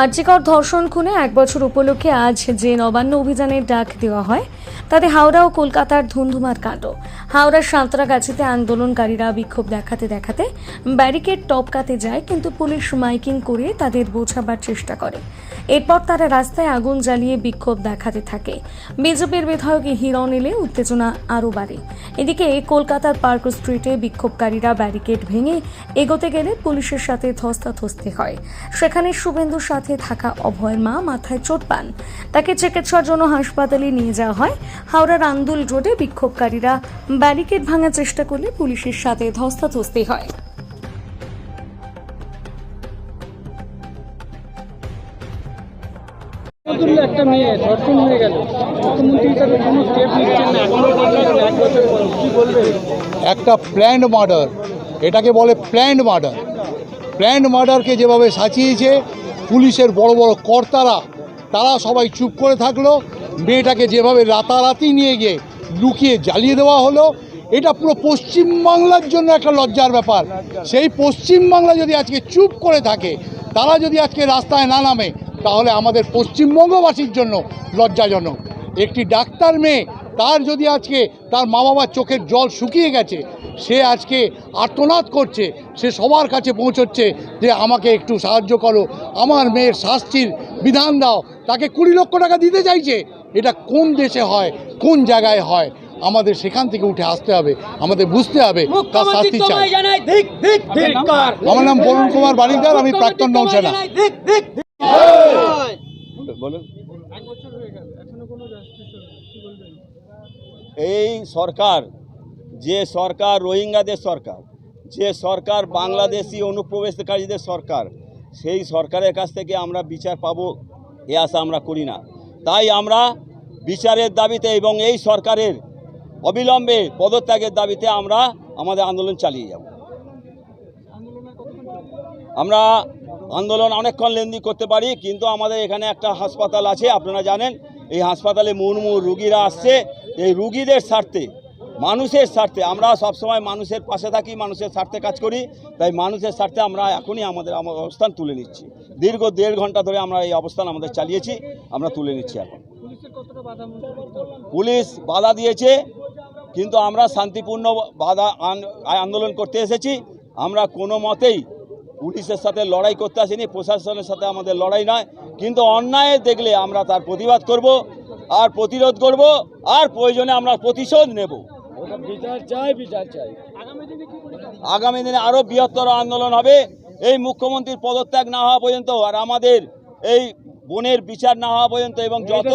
আর্যিকর ধর্ষণ খুনে এক বছর উপলক্ষে আজ যে নবান্ন অভিযানের ডাক দেওয়া হয়, তাতে হাওড়া ও কলকাতার ধুন্ধুমার কাণ্ড। হাওড়ার সাঁতরাগাছিতে আন্দোলনকারীরা বিক্ষোভ দেখাতে দেখাতে ব্যারিকেড টপকাতে যায়, কিন্তু পুলিশ মাইকিং করে তাদের বোঝাবার চেষ্টা করে। এরপর তারা রাস্তায় আগুন জ্বালিয়ে বিক্ষোভ দেখাতে থাকে। বিজেপির বিধায়ক হিরণ এলে উত্তেজনা আরও বাড়ে। এদিকে কলকাতার পার্ক স্ট্রিটে বিক্ষোভকারীরা ব্যারিকেড ভেঙে এগোতে গেলে পুলিশের সাথে ধস্তাধস্তি হয়। সেখানে শুভেন্দুর সাথে থাকা অভয়ের মা মাথায় চোট পান। তাকে চিকিৎসার জন্য হাসপাতালে নিয়ে যাওয়া হয়। হাওড়ার আন্দুল রোডে বিক্ষোভকারীরা ব্যারিকেড ভাঙার চেষ্টা করলে পুলিশের সাথে ধস্তাধস্তি হয়। একটা মেয়ে ধর্ষণ হয়ে গেল। মুখ্যমন্ত্রী হিসাবে কোনো স্টেপ নিচ্ছেন না এখনও পর্যন্ত এক বছর কি বলবেন? একটা প্ল্যান্ড মার্ডার এটাকে বলে প্ল্যান্ড মার্ডার প্ল্যান্ড মার্ডারকে যেভাবে সাজিয়েছে পুলিশের বড় বড় কর্তারা তারা সবাই চুপ করে থাকল মেয়েটাকে যেভাবে রাতারাতি নিয়ে গিয়ে লুকিয়ে জ্বালিয়ে দেওয়া হলো। এটা পুরো পশ্চিমবাংলার জন্য একটা লজ্জার ব্যাপার। সেই পশ্চিমবাংলা যদি আজকে চুপ করে থাকে, তারা যদি আজকে রাস্তায় না নামে, তাহলে আমাদের পশ্চিমবঙ্গবাসীর জন্য লজ্জাজনক। একটি ডাক্তার মেয়ে, তার যদি আজকে তার মা বাবার চোখের জল শুকিয়ে গেছে, সে আজকে আর্তনাদ করছে, সে সবার কাছে পৌঁছচ্ছে যে আমাকে একটু সাহায্য করো, আমার মেয়ের শাস্তির বিধান দাও, তাকে কুড়ি লক্ষ টাকা দিতে চাইছে এটা কোন দেশে হয় কোন জায়গায় হয় আমাদের সেখান থেকে উঠে আসতে হবে আমাদের বুঝতে হবে তার শাস্তি চাই। আমার নাম বরুণ কুমার বারিকদার আমি প্রাক্তন নৌসেনা বলুন এক বছর হয়ে গেল এখনও কোনো জাস্টিস কি বলবেন এই সরকার যে সরকার রোহিঙ্গাদের সরকার যে সরকার বাংলাদেশি অনুপ্রবেশকারীদের সরকার সেই সরকারের কাছ থেকে আমরা বিচার পাবো এ আশা আমরা করি না। তাই আমরা বিচারের দাবিতে এবং এই সরকারের অবিলম্বে পদত্যাগের দাবিতে আমরা আমাদের আন্দোলন চালিয়ে যাব। আমরা আন্দোলন অনেকক্ষণ লেন্দি করতে পারি, কিন্তু আমাদের এখানে একটা হাসপাতাল আছে, আপনারা জানেন, এই হাসপাতালে মুর্মু রুগীরা আসছে। এই রুগীদের স্বার্থে মানুষের স্বার্থে, আমরা সবসময় মানুষের পাশে থাকি, মানুষের স্বার্থে কাজ করি, তাই মানুষের স্বার্থে আমরা এখনই আমাদের অবস্থান তুলে নিচ্ছি। দীর্ঘ দেড় ঘণ্টা ধরে আমরা এই অবস্থান আমাদের চালিয়েছি, আমরা তুলে নিচ্ছি এখন। পুলিশ বাধা দিয়েছে, কিন্তু আমরা শান্তিপূর্ণ বাধা আন- আন্দোলন করতে এসেছি। আমরা কোনো মতেই পুলিশের সাথে লড়াই করতে আসিনি, প্রশাসনের সাথে আমাদের লড়াই নয়, কিন্তু অন্যায় দেখলে আমরা তার প্রতিবাদ করব, আর প্রতিরোধ করব, আর প্রয়োজনে আমরা প্রতিশোধ নেব। বিচার চাই বিচার চাই। আগামী দিনে আরও বৃহত্তর আন্দোলন হবে। এই মুখ্যমন্ত্রীর পদত্যাগ না হওয়া পর্যন্ত আর আমাদের এই বনের বিচার না হওয়া পর্যন্ত এবং যত।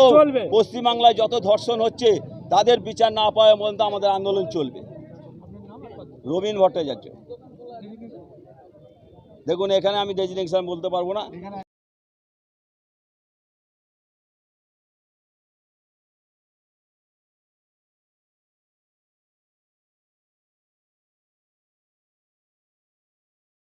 পশ্চিমবাংলায় যত ধর্ষণ হচ্ছে তাদের বিচার না পাওয়া পর্যন্ত আমাদের আন্দোলন চলবে। রবীন ভট্টাচার্য। দেখুন এখানে আমি ডেজিনেশন বলতে পারব না।